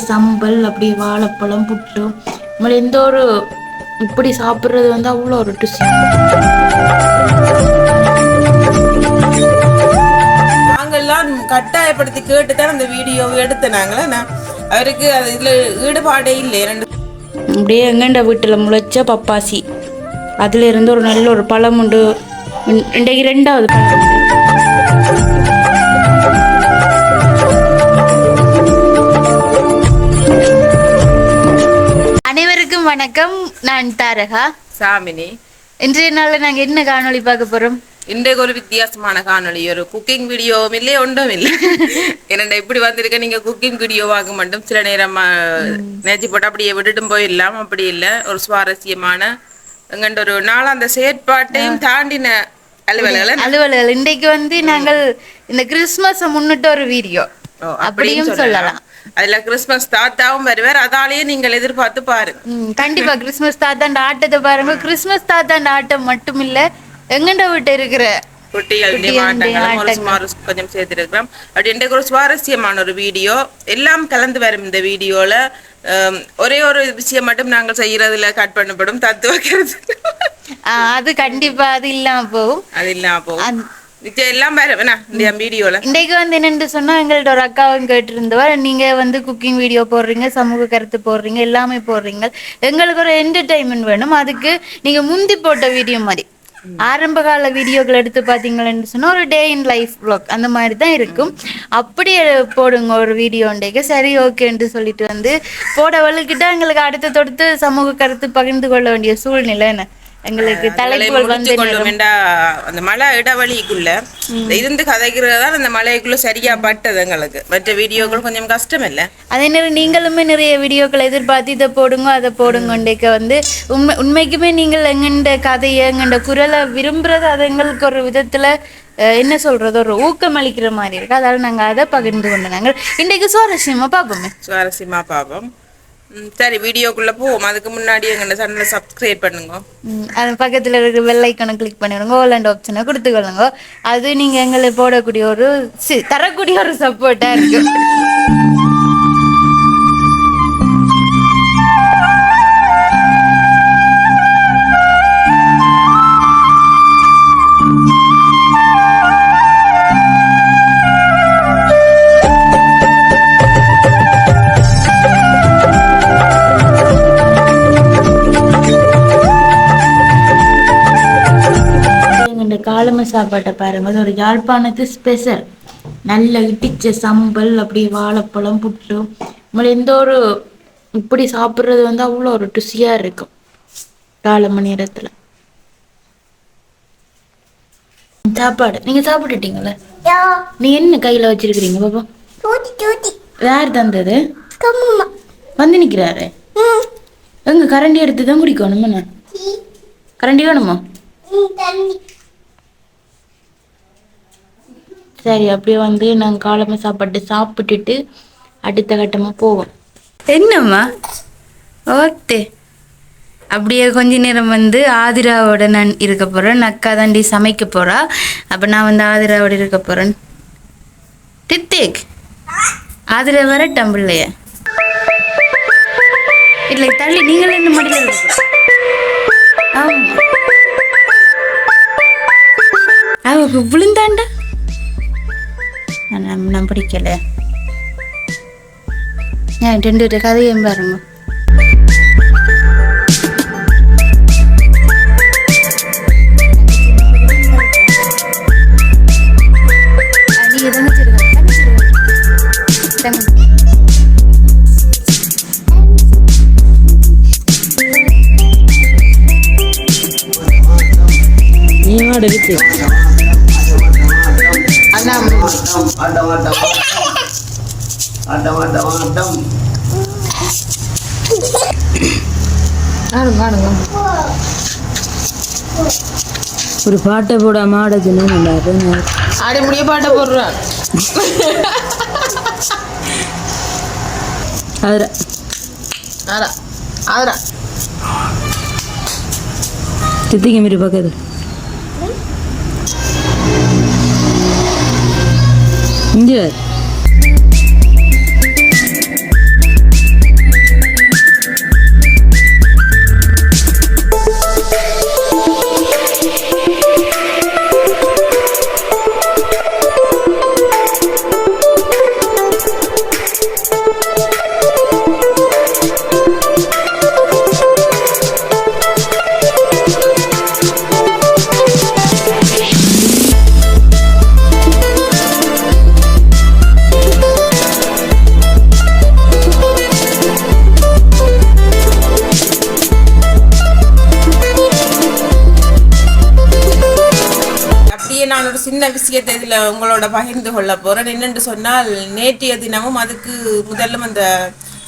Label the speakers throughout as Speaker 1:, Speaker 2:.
Speaker 1: சம்பல் அப்படியே வாழைப்பழம் புட்டு. நம்மள எந்த ஒரு இப்படி சாப்பிட்றது வந்து அவ்வளோ ஒரு ருசி
Speaker 2: நாங்கெல்லாம் கட்டாயப்படுத்தி கேட்டு தான் அந்த வீடியோவை எடுத்தேன் நாங்களே நான் அவருக்கு அது இதில் ஈடுபாடே இல்லை ரெண்டு
Speaker 1: அப்படியே எங்கண்ட வீட்டில் முளைச்ச பப்பாசி. அதுல இருந்து ஒரு நல்ல ஒரு பழம் உண்டு. இன்- இன்றைக்கு ரெண்டாவது பழம். வணக்கம் நான் தாரகா.
Speaker 2: சாமினி.
Speaker 1: இன்றைய நாளில் நாங்கள் என்ன காணொளி பார்க்க போகிறோம்
Speaker 2: இன்றைக்கு ஒரு வித்தியாசமான காணொளி. ஒரு குக்கிங் வீடியோவும் இல்லை ஒன்றும் இல்லை. என்னடா இப்படி வந்திருக்க? நீங்க குக்கிங் வீடியோவாக மட்டும் சில நேரம் நேச்சி போட்டு அப்படியே விட்டுட்டும் போயிடலாம். அப்படி இல்லை. ஒரு சுவாரஸ்யமான எங்கண்ட ஒரு நாளாந்த செயற்பாட்டையும் தாண்டின அலுவலகளை
Speaker 1: அலுவலர்கள். இன்றைக்கு வந்து நாங்கள் இந்த கிறிஸ்மஸை முன்னிட்டு ஒரு வீடியோ. அப்படியும் சொல்லலாம்.
Speaker 2: அதுல கிறிஸ்மஸ் தாத்தாவும் வருவார். அதாலேயே நீங்கள் எதிர்பார்த்து பாருங்க.
Speaker 1: கண்டிப்பா கிறிஸ்மஸ் தாத்தாண்ட ஆட்டத்தை பாருங்க. கிறிஸ்மஸ் தாத்தாண்ட ஆட்டம் மட்டும் இல்ல எங்கண்ட வீட்டு இருக்கிற
Speaker 2: குட்டிகளுடைய மாட்டங்களும் கொஞ்சம் சேர்த்திருக்கிறோம். அப்படி இன்றைக்கு ஒரு சுவாரஸ்யமான ஒரு வீடியோ. எல்லாம் கலந்து வரும் இந்த வீடியோல. ஒரே ஒரு விஷயம் மட்டும் நாங்கள் செய்யறதுல கட் பண்ணப்படும். தத்து
Speaker 1: ஆ, அது கண்டிப்பா அது இல்லாம போகும்.
Speaker 2: அது இல்லாம போகும். எல்லாம் பாரு என்ன இந்த வீடியோல.
Speaker 1: இன்றைக்கு வந்து என்னன்னு சொன்னா எங்கள்ட்ட ஒரு அக்காவும் கேட்டிருந்தவர் நீங்க வந்து குக்கிங் வீடியோ போடுறீங்க சமூக கருத்து போடுறீங்க எல்லாமே போடுறீங்க. எங்களுக்கு ஒரு என்டர்டைன்மெண்ட் வேணும். அதுக்கு நீங்க முந்தி போட்ட வீடியோ மாதிரி. ஆரம்ப கால வீடியோக்கள் எடுத்து பார்த்தீங்கன்னு சொன்னா ஒரு டே இன் லைஃப் vlog. அந்த மாதிரி தான் இருக்கும். அப்படியே போடுங்க ஒரு வீடியோ உண்டைக்கு சரி ஓகேன்ட்டு சொல்லிட்டு வந்து போட வலுக்கிட்டா எங்களுக்கு அடுத்து தொடுத்து சமூக கருத்து பகிர்ந்து கொள்ள வேண்டிய சூழ்நிலை என்ன? எங்களுக்கு தலைப்புகள் வந்து
Speaker 2: அந்த மலை இடைவெளிக்குள்ள இருந்து கதைக்கிறதா அந்த மலைக்குள்ள சரியா பட்டது எங்களுக்கு. மற்ற வீடியோக்கள் கொஞ்சம் கஷ்டம் இல்ல
Speaker 1: அதே நேரம் நீங்களுமே நிறைய வீடியோக்களை எதிர்பார்த்து இதை போடுங்க அதை போடுங்கண்டேக்க வந்து. உண்மை உண்மைக்குமே நீங்கள் எங்கண்ட கதையை எங்கண்ட குரலை விரும்புறது அது எங்களுக்கு ஒரு விதத்துல என்ன சொல்றது ஒரு ஊக்கம் அளிக்கிற மாதிரி இருக்கு. அதால நாங்க அதை பகிர்ந்து கொண்டு நாங்கள். இன்றைக்கு சுவாரஸ்யமா பார்ப்போமே?
Speaker 2: சுவாரஸ்யமா பாப்போம் ம், சரி வீடியோக்குள்ள போவோம். அதுக்கு முன்னாடி எங்க சேனலை சப்ஸ்கிரைப் பண்ணுங்க.
Speaker 1: அது பக்கத்துல இருக்கிற வெள்ளை ஐக்கனை கிளிக் பண்ணிடுங்க. ஓல் அண்ட் ஆப்ஷனை கொடுத்துக்கொள்ளுங்க. அது நீங்க எங்களை போடக்கூடிய ஒரு தரக்கூடிய ஒரு சப்போர்ட்டா இருக்கு. சாப்பாட்டை பாருங்க. அது ஒரு யாழ்ப்பாணத்து ஸ்பெஷல் நல்ல இடிச்ச சம்பல் அப்படி வாழைப்பழம் புட்டு. நம்மள எந்த ஒரு இப்படி சாப்பிட்றது வந்து அவ்வளோ ஒரு ருசியா இருக்கும். காலம நேரத்துல. சாப்பாடு. நீங்க சாப்பிட்டுட்டீங்களே நீ என்ன கையில வச்சிருக்கிறீங்க பாப்பா யார் தந்தது? வந்து நிக்கிறாரு? எங்க கரண்டி எடுத்து தான் குடிக்கணும் கரண்டி வேணுமா? சரி அப்படியே வந்து நாங்கள் காலமை சாப்பாட்டு சாப்பிட்டுட்டு அடுத்த கட்டமாக போவோம். என்னம்மா? ஓகே. அப்படியே கொஞ்ச நேரம் வந்து ஆதிராவோட நான் இருக்க போகிறேன் அக்கா தாண்டி சமைக்க போகிறா அப்போ நான் வந்து ஆதிராவோட இருக்க போகிறேன் டித்திக் ஆதிரா வர டம்பிள்ளைய இல்லை தள்ளி நீங்களே இந்த மடியில் ஆமா. ஆமாம் அவ விழுந்தாண்டா? நான் நான் பிடிக்கல ஏன் ரெண்டு ரெண்டு கதையும்
Speaker 3: ஆட்டம் ஆட்டம் ஆட்டம் ஆட்டம்
Speaker 4: ஒரு பாட்டை போட மாட சொன்னா
Speaker 2: ஆடி முடிய பாட்ட போடுறேன்
Speaker 4: அதுல
Speaker 2: ஆறா ஆறா
Speaker 4: தித்திக்க மாரி
Speaker 2: 이제 ஒரு சின்ன விஷயத்தை இதுல உங்களோட பகிர்ந்து கொள்ள போறேன். என்னென்று சொன்னால் நேற்றைய தினமும் அதுக்கு முதல்ல அந்த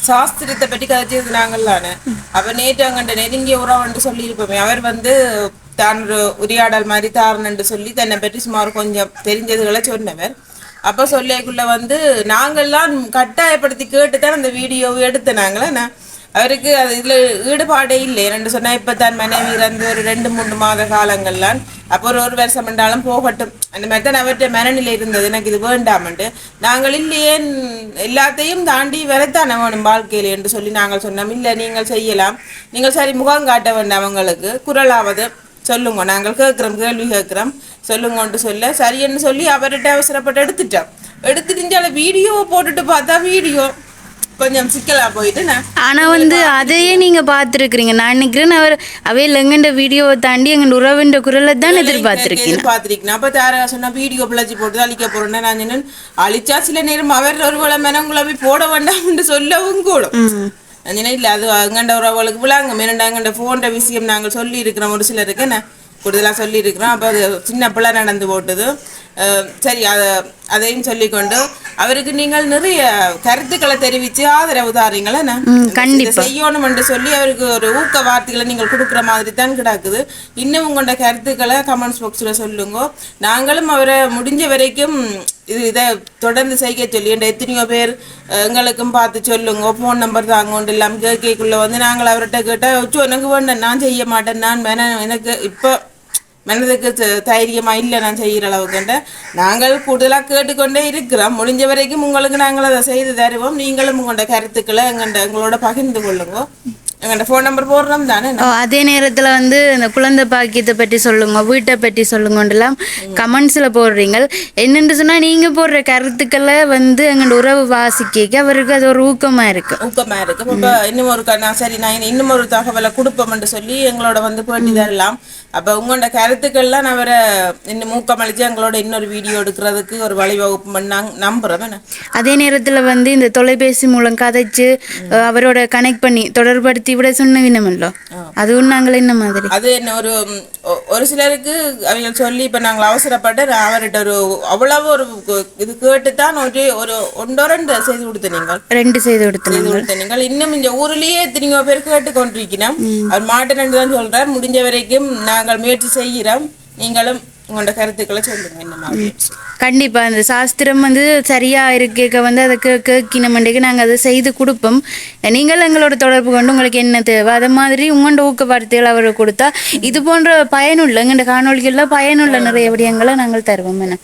Speaker 2: சாஸ்திரத்தை பற்றி கதைச்சது அப்ப நேற்று அங்கண்ட நெருங்கிய உறவுன்னு சொல்லியிருப்போமே அவர் வந்து தான் ஒரு உரையாடல் மாதிரி தாரணுன்னு சொல்லி தன்னை பற்றி சுமார் கொஞ்சம் தெரிஞ்சதுகளை சொன்னவர். அப்ப சொல்லக்குள்ள வந்து நாங்கள்லாம் கட்டாயப்படுத்தி கேட்டு தான் அந்த வீடியோவை எடுத்தனாங்களே நாங்களே. அவருக்கு அது இதுல ஈடுபாடே இல்லை. ரெண்டு சொன்னா இப்ப தான் மனைவி இறந்து ஒரு ரெண்டு மூணு மாத காலங்கள்லாம். அப்போ ஒரு ஒரு வருஷம் என்றாலும் போகட்டும். அந்த மாதிரி தான் அவர்கிட்ட மனநிலை இருந்தது. எனக்கு இது வேண்டாமண்டு நாங்கள் இல்லையே எல்லாத்தையும் தாண்டி வரத்தானே வேணும் வாழ்க்கையில் என்று சொல்லி நாங்கள் சொன்னோம். இல்லை நீங்கள் செய்யலாம். நீங்கள் சரி முகம் காட்ட வேண்டாம் அவங்களுக்கு. குரலாவது சொல்லுங்க. நாங்கள் கேட்குறோம் கேள்வி கேட்குறோம். சொல்லுங்கன்ட்டு சொல்ல சரின்னு சொல்லி அவர்கிட்ட அவசரப்பட்டு எடுத்துட்டோம். எடுத்துட்டு வீடியோ போட்டுட்டு பார்த்தா வீடியோ. கொஞ்சம் சிக்கலா போயிட்டு
Speaker 1: ஆனா வந்து அதையே நீங்க பார்த்துருக்கிறீங்க. நான் நினைக்கிறேன் அவர் அவையில் எங்கண்ட வீடியோவை தாண்டி எங்க உறவுன்ற குரலை தான் எதிர்பார்த்திருக்கீங்க.
Speaker 2: எதிர்பார்த்திருக்கேன். அப்ப தாரா சொன்னா வீடியோ பிள்ளைச்சி போட்டு அழிக்க போறேன்னா நான் சொன்னேன் அழிச்சா சில நேரம் அவர் ஒரு குழம்பு மெனங்குழம்பி போட வேண்டாம்னு சொல்லவும் கூடும் சொன்னேன் இல்ல அது அங்கண்ட உறவுகளுக்கு விழாங்க மிரண்ட அங்கண்ட போன்ற விஷயம் நாங்கள் சொல்லி இருக்கிறோம் ஒரு சிலருக்கு. என்ன? கூடுதலாக சொல்லி இருக்கிறோம் அப்போ அது சின்ன பிள்ளை நடந்து போட்டது. சரி அதை அதையும் சொல்லிக்கொண்டு அவருக்கு நீங்கள் நிறைய கருத்துக்களை தெரிவித்து ஆதரவு தாரீங்களா இதை செய்யணும் என்று சொல்லி அவருக்கு ஒரு ஊக்க வார்த்தைகளை நீங்கள் கொடுக்குற மாதிரி தான் கிடக்குது. இன்னும் உங்களோட கருத்துக்களை கமெண்ட்ஸ் பாக்ஸில் சொல்லுங்க. நாங்களும் அவரை முடிஞ்ச வரைக்கும் இது இதை தொடர்ந்து செய்ய சொல்லி என்ற எத்தனையோ பேர் எங்களுக்கும் பார்த்து சொல்லுங்க. ஃபோன் நம்பர் தாங்கோண்டு எல்லாம் கேட்கக்குள்ள வந்து நாங்கள் அவர்கிட்ட கேட்டால் "அச்சோ, எனக்கு வேண்டாம் நான் செய்ய மாட்டேன் நான் வேணா எனக்கு இப்போ மனதுக்கு த- தைரியமா இல்லை நான் செய்கிற அளவுக்குண்ட நாங்கள் கூடுதலாக கேட்டுக்கொண்டே இருக்கிறோம். முடிஞ்ச வரைக்கும் உங்களுக்கு நாங்கள் அதை செய்து தருவோம். நீங்களும் உங்களோட கருத்துக்களை எங்கள்ட எங்களோட பகிர்ந்து கொள்ளுங்க. எங்கள்ட ஃபோன் நம்பர் போடுறோம் தானே?
Speaker 1: அதே நேரத்துல வந்து இந்த குழந்தை பாக்கியத்தை பற்றி சொல்லுங்க வீட்டை பற்றி சொல்லுங்கன்றலாம் கமெண்ட்ஸ்ல போடுறீங்க என்னன்னு சொன்னா நீங்க போடுற கருத்துக்களை வந்து எங்களோட உறவு வாசிக்க அவருக்கு அது ஒரு ஊக்கமா இருக்கு.
Speaker 2: ஊக்கமா இருக்கு. இப்ப இன்னும் ஒரு நான் சரி நான் இன்னும் ஒரு தகவலை கொடுப்போம்னு சொல்லி எங்களோட வந்து பேட்டி தரலாம். அப்ப உங்களோட கருத்துக்கள்லாம் நான் வேற இன்னும் ஊக்கமளிச்சு எங்களோட இன்னொரு வீடியோ எடுக்கிறதுக்கு ஒரு வழிவகுப்பு பண்ணி நாங்க நம்புறோம். என்ன?
Speaker 1: அதே நேரத்துல வந்து இந்த தொலைபேசி மூலம் கதைச்சு அவரோட கனெக்ட் பண்ணி தொடர்படுத்தி விட சொன்னவினமல்லோ அதுவும் நாங்கள் என்ன மாதிரி.
Speaker 2: அது என்ன ஒரு ஒரு சிலருக்கு அவங்க சொல்லி இப்ப நாங்கள் அவசரப்பட்டு அவர்கிட்ட ஒரு அவ்வளவு ஒரு இது கேட்டு தான் ஒரு ஒரு ஒன்றோ ரெண்டு செய்து கொடுத்த நீங்கள்.
Speaker 1: ரெண்டு செய்து கொடுத்தோம்
Speaker 2: செய்து கொடுத்த நீங்கள். இன்னும் இந்த ஊர்லயே எத்தனையோ பேர் கேட்டு கொண்டிருக்கிறோம். அவர் மாட்டேன்னு தான் சொல்றார். முடிஞ்ச வரைக்கும் நாங்கள் முயற்சி செய்கிறோம். நீங்களும் உங்களோட கருத்துக்களை சொல்லுங்க. என்ன மாதிரி?
Speaker 1: கண்டிப்பா அந்த சாஸ்திரம் வந்து சரியா இருக்க வந்து அதை கேட்கினமண்டைக்கு நாங்க அதை செய்து கொடுப்போம். நீங்கள் எங்களோட தொடர்பு கொண்டு உங்களுக்கு என்ன தேவை? அதை மாதிரி உங்களோட ஊக்க வார்த்தைகள் அவர் கொடுத்தா இது போன்ற பயனுள்ள எங்கள்ட காணொலிகளில் பயனுள்ள நிறைய விடயங்களை நாங்கள் தருவோம் என்ன.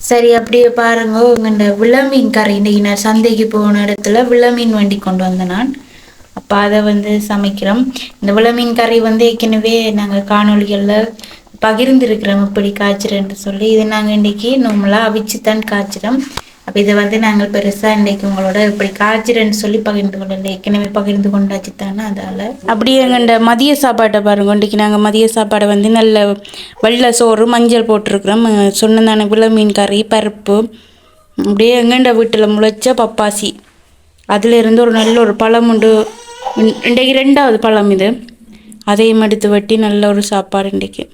Speaker 1: சரி அப்படியே பாருங்க. உங்கள்ட விளமீன் கறி இன்னைக்கு நான் சந்தைக்கு போன இடத்துல விளமீன் வண்டி கொண்டு வந்தேன் நான். அப்போ அதை வந்து சமைக்கிறோம். இந்த விளமீன் கறி வந்து ஏற்கனவே நாங்கள் காணொலிகளில் பகிர்ந்துருக்கிறோம் இப்படி காய்ச்சிறேன்னு சொல்லி. இதை நாங்கள் இன்றைக்கி நார்மலாக அவிச்சு தான் காய்ச்சிறோம். அப்போ இதை வந்து நாங்கள் பெருசாக இன்றைக்கு உங்களோட இப்படி காய்ச்சிறேன்னு சொல்லி பகிர்ந்து கொள்ளல ஏற்கனவே பகிர்ந்து கொண்டாச்சு தானே அதால்? அப்படியே எங்கள்ட மதிய சாப்பாட்டை பாருங்க. இன்றைக்கி நாங்கள் மதிய சாப்பாடை வந்து நல்ல வெள்ளை சோறு மஞ்சள் போட்டிருக்கிறோம். சொன்னதான விளமீன் கறி பருப்பு. அப்படியே எங்கண்ட வீட்டில் முளைச்ச பப்பாசி. அதிலிருந்து ஒரு நல்ல ஒரு பழம் உண்டு. இன்றைக்கு ரெண்டாவது பழம் இது. அதையும் எடுத்து வெட்டி நல்ல ஒரு சாப்பாடு இன்றைக்கு.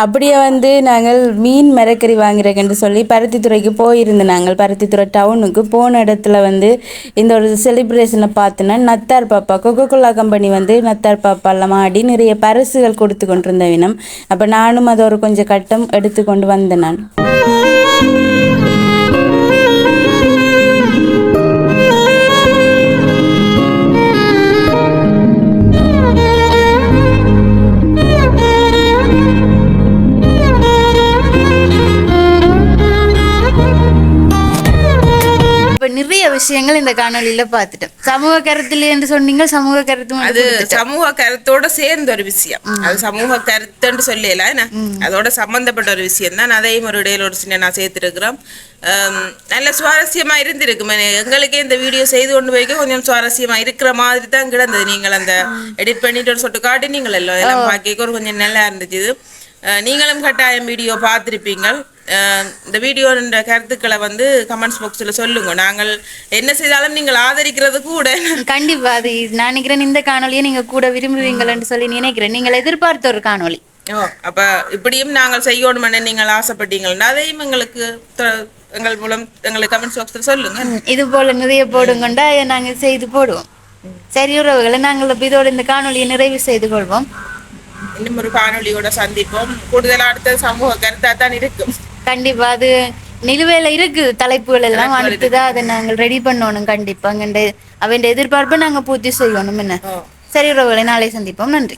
Speaker 1: அப்படியே வந்து நாங்கள் மீன் மரக்கறி வாங்குறதுக்குன்னு சொல்லி பருத்தித்துறைக்கு போயிருந்தோம். நாங்கள் பருத்தித்துறை டவுனுக்கு போன இடத்துல வந்து இந்த ஒரு செலிப்ரேஷனை பார்த்தோன்னா நத்தார் பாப்பா கொக்கோ கோலா கம்பெனி வந்து நத்தார் பாப்பாலாம் ஆடி நிறைய பரிசுகள் கொடுத்து கொண்டிருந்த வினம் அப்போ நானும் அதை ஒரு கொஞ்சம் கட்டம் எடுத்து கொண்டு வந்தேன் நான். இந்த காணொளியில பார்த்துட்டோம் சமூக கருத்துல என்று சொன்னீங்க சமூக கருத்து
Speaker 2: அது சமூக கருத்தோட சேர்ந்த ஒரு விஷயம். அது சமூக கருத்துன்னு சொல்லல அதோட சம்பந்தப்பட்ட ஒரு விஷயம் தான். அதையும் ஒரு இடையில ஒரு சின்ன நான் சேர்த்துருக்கிறோம். நல்ல சுவாரஸ்யமா இருந்திருக்கு. எங்களுக்கே இந்த வீடியோ செய்து கொண்டு போய்க்க கொஞ்சம் சுவாரஸ்யமா இருக்கிற மாதிரி தான் கிடந்தது. நீங்கள் அந்த எடிட் பண்ணிட்டு ஒரு சொட்டு காட்டி நீங்கள் எல்லாம் எல்லாம் பார்க்க கொஞ்சம் நல்லா இருந்துச்சு. நீங்களும் கட்டாயம் வீடியோ பார்த்துருப்பீங்க இந்த வீடியோ கருத்துக்களை வந்து கமெண்ட்ஸ் பாக்ஸில் சொல்லுங்க. நாங்கள் என்ன செய்தாலும் நீங்கள் ஆதரிக்கிறது கூட.
Speaker 1: கண்டிப்பா அது நான் நினைக்கிறேன் இந்த காணொலியை நீங்க கூட விரும்புவீங்கள்னு சொல்லி நினைக்கிறேன். நீங்கள் எதிர்பார்த்த ஒரு காணொளி.
Speaker 2: ஓ அப்ப இப்படியும் நாங்கள் செய்யணும்னு நீங்கள் ஆசைப்பட்டீங்கன்னா அதையும் எங்களுக்கு எங்கள் மூலம் எங்களுக்கு கமெண்ட்ஸ் பாக்ஸில் சொல்லுங்க.
Speaker 1: இது போல நிறைய போடுங்கண்டா அதை நாங்க செய்து போடுவோம். சரி உறவுகளை நாங்கள் இதோட இந்த காணொலியை நிறைவு செய்து கொள்வோம்.
Speaker 2: இன்னும் ஒரு காணொளியோட சந்திப்போம். கூடுதல் அடுத்த சமூக கருத்தா தான் இருக்கும்.
Speaker 1: கண்டிப்பா அது நிலுவையில இருக்குது. தலைப்புகள் எல்லாம் அடுத்துதான் அதை நாங்கள் ரெடி பண்ணணும் கண்டிப்பா. அவன் எதிர்பார்ப்பை நாங்க பூர்த்தி செய்யணும். என்ன? சரி உறவுகளை நாளை சந்திப்போம். நன்றி.